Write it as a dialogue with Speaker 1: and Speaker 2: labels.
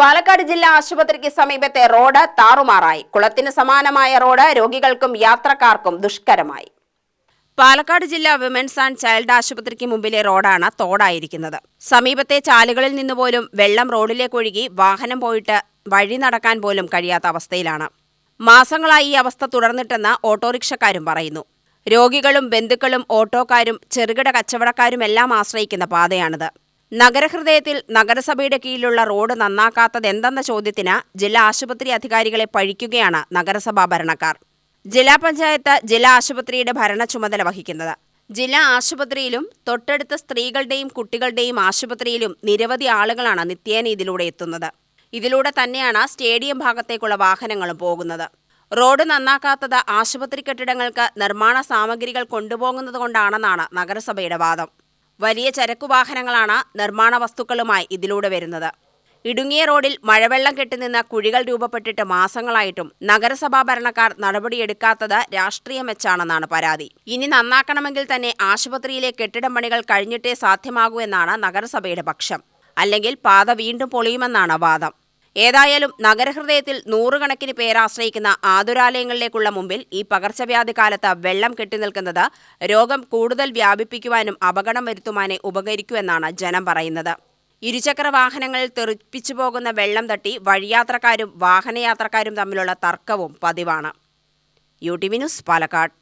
Speaker 1: പാലക്കാട് ജില്ലാ ആശുപത്രിക്ക് സമീപത്തെ റോഡ് താറുമാറായി. കുളത്തിന് സമാനമായ റോഡ് രോഗികൾക്കും യാത്രക്കാർക്കും ദുഷ്കരമായി. പാലക്കാട് ജില്ലാ വിമൻസ് ആൻഡ് ചൈൽഡ് ആശുപത്രിക്ക് മുമ്പിലെ റോഡാണ് തോടായിരിക്കുന്നത്. സമീപത്തെ ചാലുകളിൽ നിന്ന് പോലും വെള്ളം റോഡിലേക്ക് ഒഴുകി വാഹനം പോയിട്ട് വഴി നടക്കാൻ പോലും കഴിയാത്ത അവസ്ഥയിലാണ്. മാസങ്ങളായി ഈ അവസ്ഥ തുടർന്നിട്ടെന്ന് ഓട്ടോറിക്ഷക്കാരും പറയുന്നു. രോഗികളും ബന്ധുക്കളും ഓട്ടോക്കാരും ചെറുകിട കച്ചവടക്കാരുമെല്ലാം ആശ്രയിക്കുന്ന പാതയാണിത്. നഗരഹൃദയത്തിൽ നഗരസഭയുടെ കീഴിലുള്ള റോഡ് നന്നാക്കാത്തതെന്തെന്ന ചോദ്യത്തിന് ജില്ലാ ആശുപത്രി അധികാരികളെ പഴിക്കുകയാണ് നഗരസഭാ ഭരണക്കാർ. ജില്ലാ പഞ്ചായത്ത് ജില്ലാ ആശുപത്രിയുടെ ഭരണ ചുമതല വഹിക്കുന്നത്. ജില്ലാ ആശുപത്രിയിലും തൊട്ടടുത്ത സ്ത്രീകളുടെയും കുട്ടികളുടെയും ആശുപത്രിയിലും നിരവധി ആളുകളാണ് നിത്യേന ഇതിലൂടെ എത്തുന്നത്. ഇതിലൂടെ തന്നെയാണ് സ്റ്റേഡിയം ഭാഗത്തേക്കുള്ള വാഹനങ്ങളും പോകുന്നത്. റോഡ് നന്നാക്കാത്തത് ആശുപത്രി കെട്ടിടങ്ങൾക്ക് നിർമ്മാണ സാമഗ്രികൾ കൊണ്ടുപോകുന്നത് കൊണ്ടാണെന്നാണ് നഗരസഭയുടെ വാദം. വലിയ ചരക്കുവാഹനങ്ങളാണ് നിർമ്മാണ വസ്തുക്കളുമായി ഇതിലൂടെ വരുന്നത്. ഇടുങ്ങിയ റോഡിൽ മഴവെള്ളം കെട്ടിനിന്ന കുഴികൾ രൂപപ്പെട്ടിട്ട് മാസങ്ങളായിട്ടും നഗരസഭാ ഭരണക്കാർ നടപടിയെടുക്കാത്തത് രാഷ്ട്രീയം വെച്ചാണെന്നാണ് പരാതി. ഇനി നന്നാക്കണമെങ്കിൽ തന്നെ ആശുപത്രിയിലെ കെട്ടിടം പണികൾ കഴിഞ്ഞിട്ടേ സാധ്യമാകൂ എന്നാണ് നഗരസഭയുടെ പക്ഷം. അല്ലെങ്കിൽ പാത വീണ്ടും പൊളിയുമെന്നാണ് വാദം. ഏതായാലും നഗരഹൃദയത്തിൽ നൂറുകണക്കിന് പേരാശ്രയിക്കുന്ന ആതുരാലയങ്ങളിലേക്കുള്ള മുമ്പിൽ ഈ പകർച്ചവ്യാധി കാലത്ത് വെള്ളം കെട്ടിനിൽക്കുന്നത് രോഗം കൂടുതൽ വ്യാപിപ്പിക്കുവാനും അപകടം വരുത്തുവാനേ ഉപകരിക്കൂ എന്നാണ് ജനം പറയുന്നത്. ഇരുചക്ര വാഹനങ്ങളിൽ തെറിപ്പിച്ചു പോകുന്ന വെള്ളം തട്ടി വഴിയാത്രക്കാരും വാഹനയാത്രക്കാരും തമ്മിലുള്ള തർക്കവും പതിവാണ്. U T V news Palakkad.